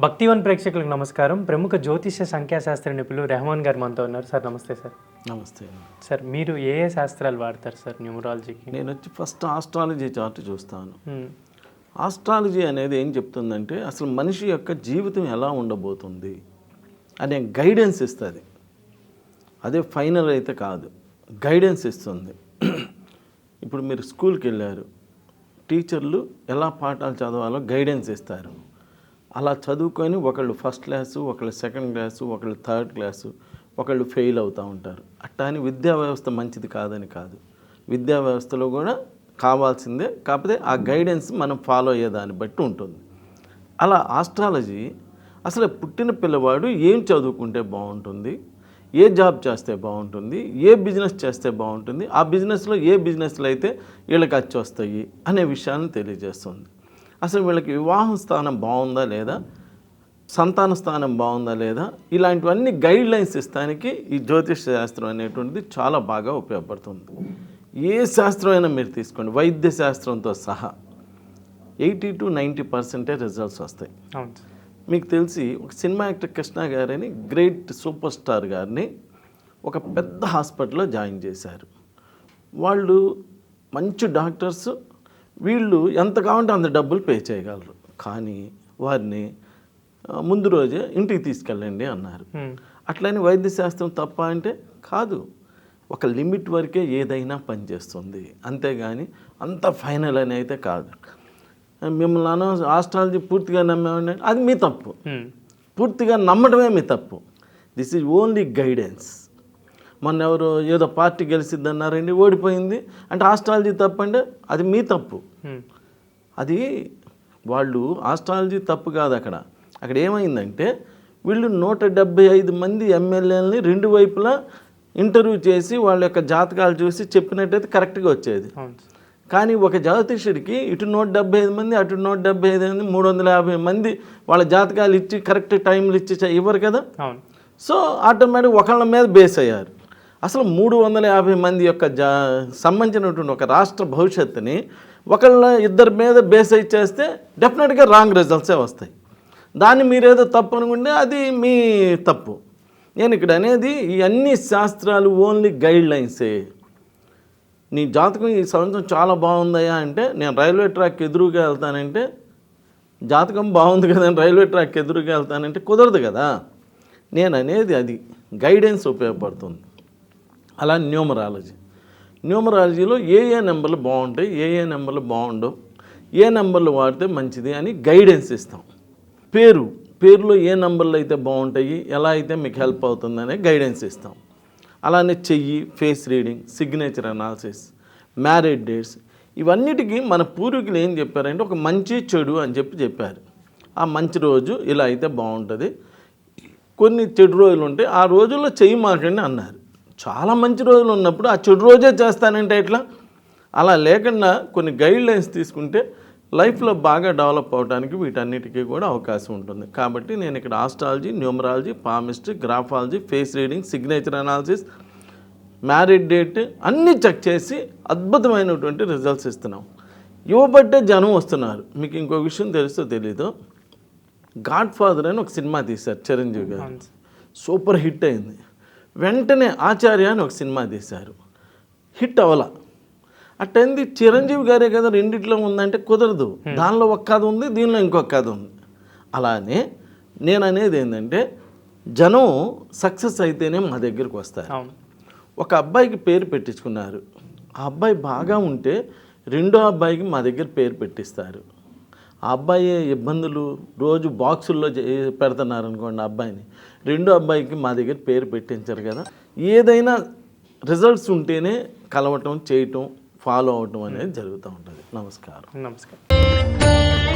భక్తివన్ ప్రేక్షకులకు నమస్కారం. ప్రముఖ జ్యోతిష సంఖ్యాశాస్త్ర నిపుణులు రెహమాన్ గారు మనతో ఉన్నారు. సార్ నమస్తే సార్. నమస్తే. సార్ మీరు ఏ ఏ శాస్త్రాలు వాడతారు సార్ న్యూమరాలజీకి? నేను వచ్చి ఫస్ట్ ఆస్ట్రాలజీ చార్ట్ చూస్తాను. ఆస్ట్రాలజీ అనేది ఏం చెప్తుందంటే అసలు మనిషి యొక్క జీవితం ఎలా ఉండబోతుంది అనే గైడెన్స్ ఇస్తుంది. అదే ఫైనల్ అయితే కాదు గైడెన్స్ ఇస్తుంది. ఇప్పుడు మీరు స్కూల్కి వెళ్ళారు టీచర్లు ఎలా పాఠాలు చదవాలో గైడెన్స్ ఇస్తారు. అలా చదువుకొని ఒకళ్ళు ఫస్ట్ క్లాసు ఒకళ్ళు సెకండ్ క్లాసు ఒకళ్ళు థర్డ్ క్లాసు ఒకళ్ళు ఫెయిల్ అవుతూ ఉంటారు. అట్టా అని విద్యా వ్యవస్థ మంచిది కాదని కాదు. విద్యా వ్యవస్థలో కూడా కావాల్సిందే కాకపోతే ఆ గైడెన్స్ మనం ఫాలో అయ్యేదాన్ని బట్టి ఉంటుంది. అలా ఆస్ట్రాలజీ అసలు పుట్టిన పిల్లవాడు ఏం చదువుకుంటే బాగుంటుంది? ఏ జాబ్ చేస్తే బాగుంటుంది? ఏ బిజినెస్ చేస్తే బాగుంటుంది? ఆ బిజినెస్లో ఏ బిజినెస్లు అయితే వీళ్ళకి అచ్చి వస్తాయి అనే విషయాన్ని తెలియజేస్తుంది. అసలు వీళ్ళకి వివాహం స్థానం బాగుందా లేదా? సంతాన స్థానం బాగుందా లేదా? ఇలాంటివన్నీ గైడ్ లైన్స్ ఇస్తానికి ఈ జ్యోతిష శాస్త్రం అనేటువంటిది చాలా బాగా ఉపయోగపడుతుంది. ఏ శాస్త్రం అయినా మీరు తీసుకోండి. వైద్య శాస్త్రంతో సహా ఎయిటీ టు నైంటీ పర్సెంటే రిజల్ట్స్ వస్తాయి. మీకు తెలిసి ఒక సినిమా యాక్టర్ కృష్ణ గారని గ్రేట్ సూపర్ స్టార్ గారిని ఒక పెద్ద హాస్పిటల్లో జాయిన్ చేశారు. వాళ్ళు మంచి డాక్టర్స్ వీళ్ళు ఎంత కావాలంటే అంత డబ్బులు పే చేయగలరు. కానీ వారిని ముందు రోజే ఇంటికి తీసుకెళ్ళండి అన్నారు. అట్లని వైద్య శాస్త్రం తప్ప అంటే కాదు. ఒక లిమిట్ వరకే ఏదైనా పనిచేస్తుంది అంతేగాని అంత ఫైనల్ అని అయితే కాదు. మిమ్మల్ని అన ఆస్ట్రాలజీ పూర్తిగా నమ్మేవాడిని అది మీ తప్పు. పూర్తిగా నమ్మడమే మీ తప్పు. This is only guidance. మొన్న ఎవరు ఏదో పార్టీ గెలిచిద్ది అన్నారండి ఓడిపోయింది. అంటే ఆస్ట్రాలజీ తప్పంటే అది మీ తప్పు. అది వాళ్ళు ఆస్ట్రాలజీ తప్పు కాదు అక్కడ. అక్కడ ఏమైందంటే వీళ్ళు నూట డెబ్బై ఐదు మంది ఎమ్మెల్యేలని రెండు వైపులా ఇంటర్వ్యూ చేసి వాళ్ళ యొక్క జాతకాలు చూసి చెప్పినట్టయితే కరెక్ట్గా వచ్చేది. కానీ ఒక జ్యోతిష్యుడికి ఇటు నూట డెబ్బై ఐదు మంది అటు నూట డెబ్బై ఐదు మంది మూడు వందల యాభై మంది వాళ్ళ జాతకాలు ఇచ్చి కరెక్ట్ టైంలు ఇచ్చి ఇవ్వరు కదా? సో ఆటోమేటిక్ ఒకళ్ళ మీద బేస్ అయ్యారు. అసలు మూడు వందల యాభై మంది యొక్క జా సంబంధించినటువంటి ఒక రాష్ట్ర భవిష్యత్తుని ఒకళ్ళ ఇద్దరి మీద బేస్ అయి చేస్తే డెఫినెట్గా రాంగ్ రిజల్ట్సే వస్తాయి. దాన్ని మీరేదో తప్పు అనుకుంటే అది మీ తప్పు. నేను ఇక్కడ అనేది ఈ అన్ని శాస్త్రాలు ఓన్లీ గైడ్ లైన్సే నీ జాతకం ఈ సంవత్సరం చాలా బాగుందయ్యా అంటే నేను రైల్వే ట్రాక్ ఎదురుగా వెళ్తానంటే జాతకం బాగుంది కదా రైల్వే ట్రాక్ ఎదురుగా వెళ్తానంటే కుదరదు కదా. నేను అనేది అది గైడెన్స్ ఉపయోగపడుతుంది. అలా న్యూమరాలజీ. న్యూమరాలజీలో ఏ ఏ నెంబర్లు బాగుంటాయి ఏ ఏ నెంబర్లు బాగుండవు ఏ నెంబర్లు వాడితే మంచిది అని గైడెన్స్ ఇస్తాం. పేరు పేరులో ఏ నెంబర్లు అయితే బాగుంటాయి ఎలా అయితే మీకు హెల్ప్ అవుతుందనే గైడెన్స్ ఇస్తాం. అలానే చెయ్యి face reading signature analysis marriage dates ఇవన్నిటికీ మన పూర్వీకులు ఏం చెప్పారంటే ఒక మంచి చెడు అని చెప్పి చెప్పారు. ఆ మంచి రోజు ఇలా అయితే బాగుంటుంది. కొన్ని చెడు రోజులు ఉంటే ఆ రోజుల్లో చెయ్యి మాకండి అన్నారు. చాలా మంచి రోజులు ఉన్నప్పుడు ఆ చెడు రోజే చేస్తానంటే ఎట్లా? అలా లేకుండా కొన్ని గైడ్ లైన్స్ తీసుకుంటే లైఫ్లో బాగా డెవలప్ అవడానికి వీటన్నిటికీ కూడా అవకాశం ఉంటుంది. కాబట్టి నేను ఇక్కడ astrology numerology palmistry graphology face reading signature analysis married date అన్నీ చెక్ చేసి అద్భుతమైనటువంటి రిజల్ట్స్ ఇస్తున్నాం. ఇవ్వబట్టే జనం వస్తున్నారు. మీకు ఇంకో విషయం తెలుసో తెలీదు? గాడ్ ఫాదర్ అని ఒక సినిమా తీశారు చిరంజీవి గారు. సూపర్ హిట్ అయింది. వెంటనే ఆచార్య అని ఒక సినిమా తీశారు. హిట్ అవల అట్టయింది చిరంజీవి గారే కదా రెండిట్లో ఉందంటే కుదరదు. దానిలో ఒక కథ ఉంది దీనిలో ఇంకొక కథ ఉంది. అలానే నేను అనేది ఏంటంటే జనం సక్సెస్ అయితేనే మా దగ్గరికి వస్తారు. ఒక అబ్బాయికి పేరు పెట్టించుకున్నారు. ఆ అబ్బాయి బాగా ఉంటే రెండో అబ్బాయికి మా దగ్గర పేరు పెట్టిస్తారు. ఆ అబ్బాయి ఇబ్బందులు రోజు బాక్సుల్లో చే- పెడుతున్నారు అనుకోండి అబ్బాయిని. రెండో అబ్బాయికి మా దగ్గర పేరు పెట్టించారు కదా. ఏదైనా రిజల్ట్స్ ఉంటేనే కలవటం చేయటం ఫాలో అవటం అనేది జరుగుతూ ఉంటుంది. నమస్కారం. నమస్కారం.